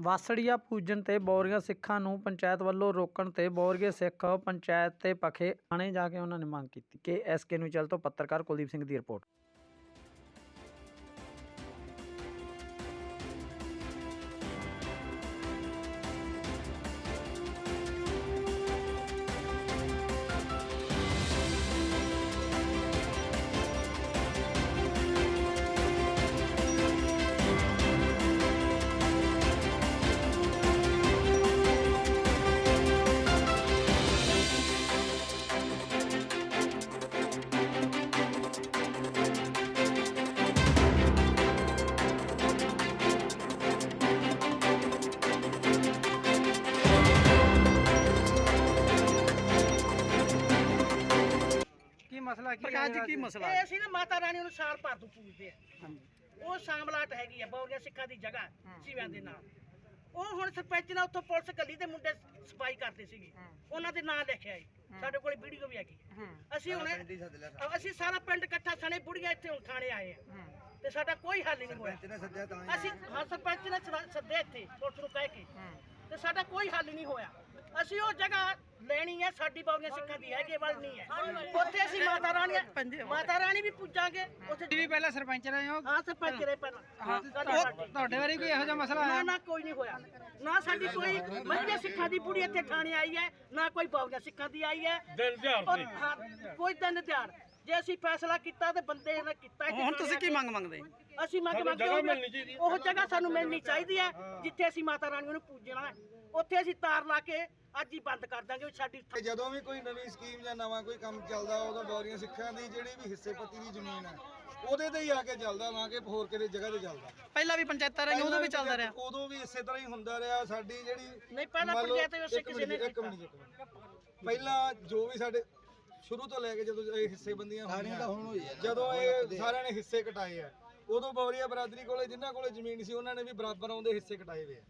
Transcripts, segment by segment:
ਵਾਸੜੀਆ ਪੂਜਨ ਤੇ ਬੌਰੀਆ ਸਿੱਖਾਂ ਨੂੰ ਪੰਚਾਇਤ ਵੱਲੋਂ ਰੋਕਣ ਤੇ ਬੌਰੀਆ ਸਿੱਖ ਪੰਚਾਇਤ ਤੇ ਪਖੇ ਆਣੇ ਜਾ ਕੇ ਉਹਨਾਂ ਨੇ ਮੰਗ ਕੀਤੀ। ਕਿ ਐਸਕੇ ਨੂੰ ਚੱਲ ਤੋਂ ਪੱਤਰਕਾਰ ਕੁਲਦੀਪ ਸਿੰਘ ਦੀ ਰਿਪੋਰਟ। ਮਸਲਾ ਕੀ ਪ੍ਰਕਾਸ਼ ਜੀ ਕੀ ਮਸਲਾ ਇਹ ਅਸੀਂ ਨਾ ਮਾਤਾ ਰਾਣੀ ਨੂੰ ਸਾਲ ਭਰ ਤੋਂ ਪੂਜਦੇ ਆ ਉਹ ਸਾਂਭਲਾਟ ਹੈਗੀ ਆ ਬੌਰੀਆ ਸਿੱਖਾਂ ਦੀ ਜਗ੍ਹਾ ਸਿਵਿਆਂ ਦੇ ਨਾਲ। ਉਹ ਹੁਣ ਸਰਪੰਚ ਨੇ ਉੱਥੋਂ ਪੁਲਿਸ ਕੱਲੀ ਦੇ ਮੁੰਡੇ ਸਫ਼ਾਈ ਕਰਦੇ ਸੀਗੇ। ਉਹਨਾਂ ਦੇ ਨਾਂ ਲਿਖਿਆ ਏ। ਸਾਡੇ ਕੋਲ ਵੀਡੀਓ ਵੀ ਹੈਗੀ। ਅਸੀਂ ਹੁਣ ਅਸੀਂ ਸਾਰਾ ਪਿੰਡ ਇਕੱਠਾ ਸਣੇ ਬੁੜੀਆਂ ਇੱਥੇ ਹੁਣ ਥਾਣੇ ਆਏ ਆ। ਤੇ ਸਾਡਾ ਕੋਈ ਹੱਲ ਨਹੀਂ ਹੋਇਆ। ਅਸੀਂ ਹਾਂ ਸਰਪੰਚ ਨੇ ਸਰਾ- ਸੱਦੇ ਇੱਥੇ ਪੁਲਿਸ ਨੂੰ ਕਹਿ ਕੇ। ਤੇ ਸਾਡਾ ਕੋਈ ਹੱਲ ਨਹੀਂ ਹੋਇਆ। ਅਸੀਂ ਉਹ ਜਗ੍ਹਾ ਲੈਣੀ ਹੈ ਸਾਡੀ ਬੌਰੀਆਂ ਸਿੱਖਾਂ ਦੀ ਹੈਗੀ ਵੱਲ ਨਹੀਂ ਹੈ। ਉੱਥੇ ਅਸੀਂ ਮਾਤਾ ਰਾਣੀ ਮਾਤਾ ਰਾਣੀ ਵੀ ਪੂਜਾਂਗੇ ਉੱਥੇ ਵੀ ਪਹਿਲਾਂ ਸਰਪੰਚ ਰਹੇ ਹੋ? ਹਾਂ ਸਰਪੰਚ ਰਹੇ ਪਹਿਲਾਂ। ਤੁਹਾਡੇ ਵਾਰੀ ਕੋਈ ਇਹੋ ਜਿਹਾ ਮਸਲਾ ਨਾ ਆਇਆ? ਨਾ ਕੋਈ ਨਹੀਂ ਹੋਇਆ। ਨਾ ਸਾਡੀ ਕੋਈ ਮਹਿਲੇ ਸਿੱਖਾਂ ਦੀ ਬੁੜੀ ਇੱਥੇ ਥਾਣੇ ਆਈ ਹੈ ਨਾ ਕੋਈ ਬੌਰੀਆਂ ਸਿੱਖਾਂ ਦੀ ਆਈ ਹੈ। ਦਿਨ ਦਿਹਾੜ ਕੋਈ ਦਿਨ ਦਿਹਾੜ। ਜੇ ਅਸੀਂ ਫੈਸਲਾ ਕੀਤਾ ਤੇ ਬੰਦੇ ਨੇ ਕੀਤਾ ਹੁਣ ਤੁਸੀਂ ਕੀ? ਮੰਗ ਮੰਗਦੇ? ਅਸੀਂ ਮੰਗ ਮੰਗਦੇ ਉਹ ਉਹ ਜਗ੍ਹਾ ਸਾਨੂੰ ਮਿਲਣੀ ਚਾਹੀਦੀ ਹੈ ਜਿੱਥੇ ਅਸੀਂ ਮਾਤਾ ਰਾਣੀ ਨੂੰ ਪੂਜਣਾ ਹੈ। ਉੱਥੇ ਅਸੀਂ ਤਾਰ ਲਾ ਕੇ ਅੱਜ ਹੀ ਬੰਦ ਕਰ ਦਾਂਗੇ ਸਾਡੀ ਜਦੋਂ ਵੀ ਕੋਈ ਨਵੀਂ ਸਕੀਮ ਜਾਂ ਨਵਾਂ ਕੋਈ ਕੰਮ ਚੱਲਦਾ ਉਦੋਂ ਬੌਰੀਆਂ ਸਿੱਖਾਂ ਦੀ ਜਿਹੜੀ ਵੀ ਹਿੱਸੇ ਪੱਤੀ ਦੀ ਜ਼ਮੀਨ ਹੈ ਉਹਦੇ ਤੇ ਹੀ ਆ ਕੇ ਚੱਲਦਾ ਨਾ ਕਿ ਹੋਰ ਕਿਤੇ ਜਗ੍ਹਾ ਤੇ ਚੱਲਦਾ। ਪਹਿਲਾਂ ਵੀ ਪੰਚਾਇਤਾਂ ਰਹੀਆਂ ਉਦੋਂ ਵੀ ਚੱਲਦਾ ਰਿਹਾ। ਉਦੋਂ ਵੀ ਇਸੇ ਤਰ੍ਹਾਂ ਹੀ ਹੁੰਦਾ ਰਿਹਾ ਸਾਡੀ ਜਿਹੜੀ ਨਹੀਂ, ਪਹਿਲਾਂ ਮੰਨ ਲਓ- ਪੰਚਾਇਤ ਵਿੱਚ ਇੱਕ ਕਿਸੇ ਨੇ ਮਿੰਟ, ਇੱਕ ਮਿੰਟ, ਇੱਕ ਮਿੰਟ। ਪਹਿਲਾਂ ਜੋ ਵੀ ਸਾਡੇ ਸ਼ੁਰੂ ਤੋਂ ਲੈ ਕੇ ਜਦੋਂ ਇਹ ਹਿੱਸੇਬੰਦੀਆਂ ਹੋਈਆਂ ਜਦੋਂ ਇਹ ਸਾਰਿਆਂ ਨੇ ਹਿੱਸੇ ਕਟਾਏ ਆ ਉਦੋਂ ਬੌਰੀਆ ਬਰਾਦਰੀ ਕੋਲੇ, ਜਿਨ੍ਹਾਂ ਕੋਲੇ ਜ਼ਮੀਨ ਸੀ, ਉਹਨਾਂ ਨੇ ਵੀ ਬਰਾਬਰ ਆਉਂਦੇ ਹਿੱਸੇ ਕਟਾਏ ਹੋਏ ਆ।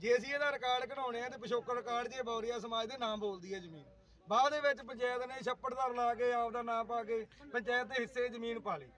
ਜੇ ਅਸੀਂ ਇਹਦਾ ਰਿਕਾਰਡ ਕਢਾਉਣੇ ਆ, ਤੇ ਪਿਛੋਕੜ ਰਿਕਾਰਡ ਜੇ ਇਹ ਬੌਰੀਆ ਸਮਾਜ ਦੇ ਨਾਮ ਬੋਲਦੀ ਹੈ ਜ਼ਮੀਨ। ਬਾਅਦ ਦੇ ਵਿੱਚ ਪੰਚਾਇਤ ਨੇ ਛੱਪੜਦਾਰ ਲਾ ਕੇ ਆਪ ਦਾ ਨਾਮ ਪਾ ਕੇ ਪੰਚਾਇਤ ਦੇ ਹਿੱਸੇ ਜ਼ਮੀਨ ਪਾ ਲਈ।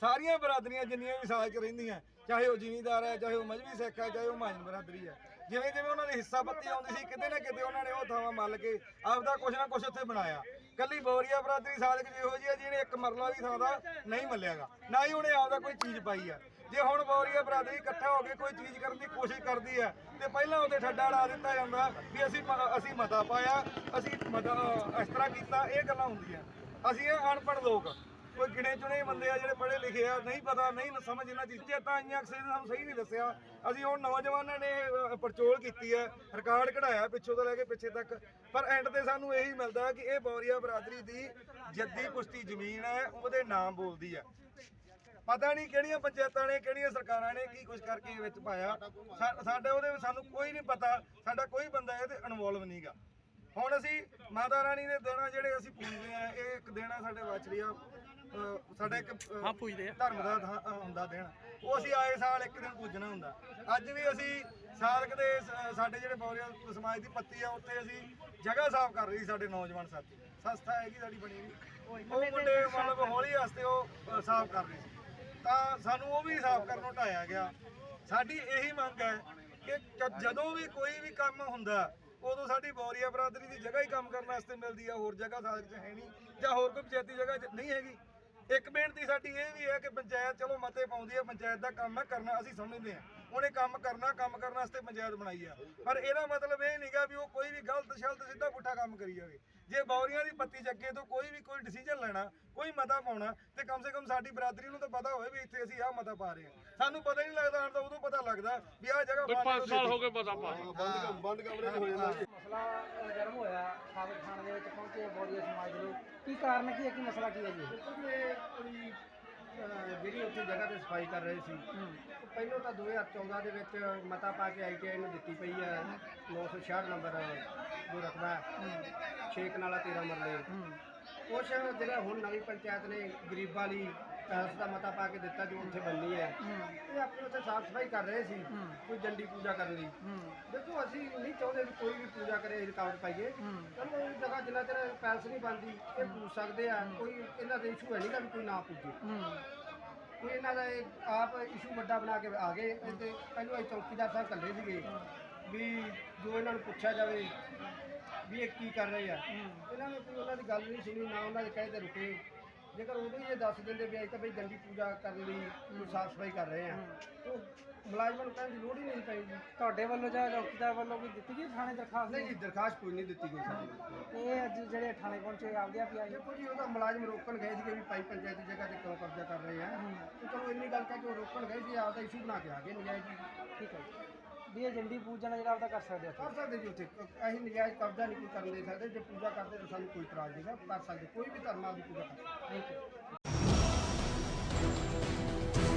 ਸਾਰੀਆਂ ਬਰਾਦਰੀਆਂ ਜਿੰਨੀਆਂ ਵੀ ਸਾਜ ਰਹਿੰਦੀਆਂ, ਚਾਹੇ ਉਹ ਜ਼ਿਮੀਂਦਾਰ ਹੈ ਚਾਹੇ ਉਹ ਮਜਬੀ ਸਿੱਖ ਹੈ ਚਾਹੇ ਉਹ ਮਹਾਜਨ ਬਰਾਦਰੀ ਹੈ ਜਿਵੇਂ ਜਿਵੇਂ ਉਹਨਾਂ ਦੀ ਹਿੱਸਾ ਪੱਤੀ ਆਉਂਦੀ ਸੀ, ਕਿਤੇ ਨਾ ਕਿਤੇ ਉਹਨਾਂ ਨੇ ਉਹ ਥਾਵਾਂ ਮੱਲ ਕੇ ਆਪਦਾ ਕੁਛ ਨਾ ਕੁਛ ਉੱਥੇ ਬਣਾਇਆ। ਕੱਲੀ ਬੌਰੀਆ ਬਰਾਦਰੀ ਸਾਧਕ ਜਿਹੋ ਜਿਹੀ ਹੈ ਜਿਹਨੇ ਇੱਕ ਮਰਲਾ ਵੀ ਥਾਂ ਦਾ ਨਹੀਂ ਮੱਲਿਆਗਾ। ਨਾ ਹੀ ਉਹਨੇ ਆਪਦਾ ਕੋਈ ਚੀਜ਼ ਪਾਈ ਆ। ਜੇ ਹੁਣ ਬੌਰੀਆ ਬਰਾਦਰੀ ਇਕੱਠਾ ਹੋ ਕੇ ਕੋਈ ਚੀਜ਼ ਕਰਨ ਦੀ ਕੋਸ਼ਿਸ਼ ਕਰਦੀ ਹੈ ਤੇ ਪਹਿਲਾਂ ਉਹਦੇ ਠੱਡਾ ਲਾ ਦਿੱਤਾ ਜਾਂਦਾ ਵੀ ਅਸੀਂ ਅਸੀਂ ਮਤਾ ਪਾਇਆ, ਅਸੀਂ ਮਤਾ ਇਸ ਤਰ੍ਹਾਂ ਕੀਤਾ, ਇਹ ਗੱਲਾਂ ਹੁੰਦੀਆਂ। ਅਸੀਂ ਇਹ ਅਨਪੜ੍ਹ ਲੋਕ ਕੋਈ ਗਿਣੇ ਚੁਣੇ ਬੰਦੇ ਆ ਜਿਹੜੇ ਪੜ੍ਹੇ ਲਿਖੇ ਆ ਨਹੀਂ ਪਤਾ ਨਹੀਂ ਸਮਝ ਇਹਨਾਂ ਚੀਜ਼ਾਂ ਚੇਤਾ ਆਈਆਂ ਕਿਸੇ ਨੇ ਸਾਨੂੰ ਸਹੀ ਨਹੀਂ ਦੱਸਿਆ। ਅਸੀਂ ਹੁਣ ਨੌਜਵਾਨਾਂ ਨੇ ਅਹ, ਪੜਚੋਲ ਕੀਤੀ ਹੈ ਰਿਕਾਰਡ ਕਢਾਇਆ ਪਿੱਛੋਂ ਤੋਂ ਲੈ ਕੇ ਪਿੱਛੇ ਤੱਕ। ਪਰ ਐਂਡ ਤੇ ਸਾਨੂੰ ਇਹੀ ਮਿਲਦਾ ਕਿ ਇਹ ਬੌਰੀਆ ਬਰਾਦਰੀ ਦੀ ਜੱਦੀ ਕੁਸ਼ਤੀ ਜ਼ਮੀਨ ਹੈ ਉਹਦੇ ਨਾਮ ਬੋਲਦੀ ਹੈ। ਪਤਾ ਨਹੀਂ ਕਿਹੜੀਆਂ ਪੰਚਾਇਤਾਂ ਨੇ ਕਿਹੜੀਆਂ ਸਰਕਾਰਾਂ ਨੇ ਕੀ ਕੁਝ ਕਰਕੇ ਇਹ ਵਿੱਚ ਪਾਇਆ। ਸਾਡੇ ਉਹਦੇ ਵਿੱਚ ਸਾਨੂੰ ਕੋਈ ਨਹੀਂ ਪਤਾ ਸਾਡਾ ਕੋਈ ਬੰਦਾ ਇਹਦੇ ਇਨਵੋਲਵ ਨਹੀਂਗਾ ਹੁਣ ਅਸੀਂ ਮਾਤਾ ਰਾਣੀ ਦੇ ਦਿਨ ਜਿਹੜੇ ਅਸੀਂ ਪੂਜਦੇ ਆ ਇਹ ਇੱਕ ਦਿਨ ਸਾਡੇ ਸਾਡੇ ਰਿਹਾ ਸਾਡਾ ਇੱਕ ਹਾਂ ਪੂਜਦੇ ਆ। ਧਰਮ ਦਾ ਥਾਂ- ਅ, ਹੁੰਦਾ ਦਿਨ ਉਹ ਅਸੀਂ ਆਏ ਸਾਲ ਇੱਕ ਦਿਨ ਪੂਜਣਾ ਹੁੰਦਾ। ਅੱਜ ਵੀ ਅਸੀਂ ਸਾਲਕ ਦੇ ਸ- ਸਾਡੇ ਜਿਹੜੇ ਬੌਰੀਆ ਸਮਾਜ ਦੀ ਪੱਤੀ ਆ ਉੱਥੇ ਅਸੀਂ ਜਗ੍ਹਾ ਸਾਫ਼ ਕਰ ਰਹੀ ਸਾਡੇ ਨੌਜਵਾਨ ਸਾਥੀ। ਸੰਸਥਾ ਹੈਗੀ ਸਾਡੀ ਬਣੀ ਹੋਈ। ਉਹ ਮੁੰਡੇ ਮਤਲਬ ਹੌਲੀ ਵਾਸਤੇ ਉਹ ਅ, ਸਾਫ਼ ਕਰ ਰਹੇ ਸੀ। ਤਾਂ ਸਾਨੂੰ ਉਹ ਵੀ ਸਾਫ਼ ਕਰਨੋਂ ਢਾਇਆ ਗਿਆ। ਸਾਡੀ ਇਹੀ ਮੰਗ ਹੈ ਕਿ ਜ- ਜਦੋਂ ਵੀ ਕੋਈ ਵੀ ਕੰਮ ਹੁੰਦਾ ਉਦੋਂ ਸਾਡੀ ਬੌਰੀਆ ਬਰਾਦਰੀ ਦੀ ਜਗ੍ਹਾ ਹੀ ਕੰਮ ਕਰਨ ਵਾਸਤੇ ਮਿਲਦੀ ਆ। ਹੋਰ ਜਗ੍ਹਾ ਸਾਧਕ 'ਚ ਹੈ ਨਹੀਂ। ਜਾਂ ਹੋਰ ਕੋਈ ਪੰਚਾਇਤੀ ਜਗ੍ਹਾ 'ਚ ਨਹੀਂ ਹੈਗੀ। ਇੱਕ ਬੇਨਤੀ ਸਾਡੀ ਇਹ ਵੀ ਹੈ ਕਿ ਪੰਚਾਇਤ, ਚਲੋ ਮਤੇ ਪਾਉਂਦੀ ਹੈ, ਪੰਚਾਇਤ ਦਾ ਕੰਮ ਹੈ, ਕਰਨਾ ਅਸੀਂ ਸਮਝਦੇ ਹਾਂ। ਉਹਨੇ ਕੰਮ ਕਰਨਾ ਕੰਮ ਕਰਨ ਵਾਸਤੇ ਪੰਚਾਇਤ ਬਣਾਈ ਆ। ਪਰ ਇਹਦਾ ਮਤਲਬ ਇਹ ਨਹੀਂਗਾ ਵੀ ਉਹ ਕੋਈ ਵੀ ਗਲਤ ਸ਼ਲਤ ਸਿੱਧਾ ਪੁੱਠਾ ਕੰਮ ਕਰੀ ਜਾਵੇ। ਜੇ ਬੌਰੀਆਂ ਦੀ ਪੱਤੀ ਚੱਕੇ ਤੋਂ ਕੋਈ ਵੀ ਕੋਈ ਡਿਸੀਜਨ ਲੈਣਾ ਕੋਈ ਮਤਾ ਪਾਉਣਾ ਤੇ ਕਮ ਸੇ ਕਮ ਸਾਡੀ ਬਰਾਦਰੀ ਨੂੰ ਤਾਂ ਪਤਾ ਹੋਵੇ ਵੀ ਇੱਥੇ ਅਸੀਂ ਆਹ ਮਤਾ ਪਾ ਰਹੇ ਹਾਂ। ਸਾਨੂੰ ਪਤਾ ਹੀ ਨਹੀਂ ਲੱਗਦਾ ਹੁਣ ਤਾਂ ਉਦੋਂ ਪਤਾ ਲੱਗਦਾ ਵੀ ਆਹ ਜਗ੍ਹਾ 5 ਸਾਲ ਹੋ ਗਏ ਮਸਲਾ ਗਰਮ ਹੋਇਆ ਸਾਬਕ ਥਾਣੇ ਦੇ ਵਿੱਚ ਪਹੁੰਚੇ ਬੋਰੀਆ ਸਮਾਜ ਦੇ ਲੋਕ। ਕੀ ਕਾਰਨ ਕੀ ਹੈ? ਕੀ ਮਸਲਾ ਕੀ ਹੈ ਜੀ? ਕੋਈ ਅਹ, ਜਿਹੜੀ ਉੱਥੇ ਜਗ੍ਹਾ ਤੇ ਸਫ਼ਾਈ ਕਰ ਰਹੇ ਸੀ ਪਹਿਲਾਂ ਤਾਂ 2014 ਦੇ ਵਿੱਚ ਮਤਾ ਪਾ ਕੇ ਆਈਟੀਆਈ ਨੂੰ ਦਿੱਤੀ ਪਈ ਹੈ 966 ਨੰਬਰ ਜੋ ਰਕਬਾ 6 ਕਨਾਲਾ 13 ਮਰਲੇ। ਕੁਛ ਜਿਹੜਾ ਹੁਣ ਨਵੀਂ ਪੰਚਾਇਤ ਨੇ ਗਰੀਬਾਂ ਲਈ ਪੈਲਸ ਦਾ ਮਤਾ ਪਾ ਕੇ ਦਿੱਤਾ ਜੋ ਉੱਥੇ ਬੰਨੀ ਹੈ। ਇਹ ਆਪਣੇ ਉੱਥੇ ਸਾਫ਼ ਸਫ਼ਾਈ ਕਰ ਰਹੇ ਸੀ ਕੋਈ ਜੰਡੀ ਪੂਜਾ ਕਰਨ ਲਈ ਦੇਖੋ ਅਸੀਂ ਨਹੀਂ ਚਾਹੁੰਦੇ ਵੀ ਕੋਈ ਵੀ ਪੂਜਾ ਕਰੇ ਰਿਕਾਰਡ ਪਾਈਏ। ਚਲੋ ਇਹ ਜਗ੍ਹਾ ਜਿੰਨਾ ਚਿਰ ਪੈਲਸ ਨਹੀਂ ਬਣਦੀ ਇਹ ਪੂਜ ਸਕਦੇ ਆ। ਕੋਈ ਇਹਨਾਂ ਦਾ ਇਸ਼ੂ ਹੈ ਨਹੀਂਗਾ ਵੀ ਕੋਈ ਨਾ ਪੂਜੇ। ਕੋਈ ਇਹਨਾਂ ਦਾ ਇਹ ਆਪ ਇਸ਼ੂ ਵੱਡਾ ਬਣਾ ਕੇ ਆ ਗਏ। ਤੇ ਪਹਿਲਾਂ ਇਹ ਚੌਕੀਦਾਰ ਸਾਹਿਬ ਕੱਲੇ ਸੀਗੇ ਵੀ ਜੋ ਇਹਨਾਂ ਨੂੰ ਪੁੱਛਿਆ ਜਾਵੇ ਵੀ ਇਹ ਕੀ ਕਰ ਰਹੇ ਆ। ਇਹਨਾਂ ਨੇ ਕੋਈ ਉਹਨਾਂ ਦੀ ਗੱਲ ਨਹੀਂ ਸੁਣੀ ਨਾ ਉਹਨਾਂ ਦੇ ਕਹੇ ਤੇ ਰੁਕੇ। ਜੇਕਰ ਹੀ ਇਹ ਦੱਸ ਦਿੰਦੇ ਵੀ ਅਸੀਂ ਤਾਂ ਬਈ ਡੰਡੀ ਪੂਜਾ ਕਰਨ ਲਈ ਸਾਫ਼ ਸਫ਼ਾਈ ਕਰ ਰਹੇ ਆ ਤਾਂ ਮੁਲਾਜ਼ਮਾਂ ਨੂੰ ਕਹਿਣ ਦੀ ਲੋੜ ਹੀ ਨਹੀਂ ਪਈ ਤੁਹਾਡੇ ਵੱਲੋਂ ਜਾਂ ਚੌਕੀਦਾਰ ਵੱਲੋਂ ਕੋਈ ਦਿੱਤੀ ਗਈ ਥਾਣੇ ਦਰਖਾਸਤ? ਨਹੀਂ ਜੀ ਦਰਖਾਸਤ ਕੋਈ ਨਹੀਂ ਦਿੱਤੀ ਗਈ ਸਾਡੀ। ਇਹ ਅੱਜ ਜਿਹੜੇ ਥਾਣੇ ਪਹੁੰਚੇ ਆਪਦੇ ਆਪ ਹੀ ਆਏ। ਦੇਖੋ ਜੀ ਉਹਦਾ ਮੁਲਾਜ਼ਮ ਰੋਕਣ ਗਏ ਸੀਗੇ ਵੀ ਭਾਈ ਪੰਚਾਇਤੀ ਜਗ੍ਹਾ ਤੇ ਕਿਉਂ ਕਬਜ਼ਾ ਕਰ ਰਹੇ ਆ। ਤੇ ਚਲੋ ਇੰਨੀ ਗੱਲ ਕਹਿ ਕੇ ਉਹ ਰੋਕਣ ਗਏ ਸੀ ਆਪਦਾ ਇਸ਼ੂ ਬਣਾ ਕੇ ਆ ਗਏ ਨਜਾਇਜ਼ ਠੀਕ ਹੈ। ਵੀ ਇਹ ਜੰਡੀ ਪੂਜਣ ਜਿਹੜਾ ਆਪਦਾ ਕਰ ਸਕਦੇ ਹੋ ਕਰ ਸਕਦੇ ਜੀ ਉੱਥੇ। ਅਸੀਂ ਨਜਾਇਜ਼ ਕਬਜ਼ਾ ਨਹੀਂ ਕੋਈ ਕਰਨ ਦੇ ਸਕਦੇ। ਜੇ ਪੂਜਾ ਕਰਦੇ ਤਾਂ ਸਾਨੂੰ ਕੋਈ ਇਤਰਾਜ਼ ਨਹੀਂਗਾ ਕਰ ਸਕਦੇ ਕੋਈ ਵੀ ਧਰਮ ਆਪਦੀ ਪੂਜਾ ਕਰ ਸਕਦਾ। Thank you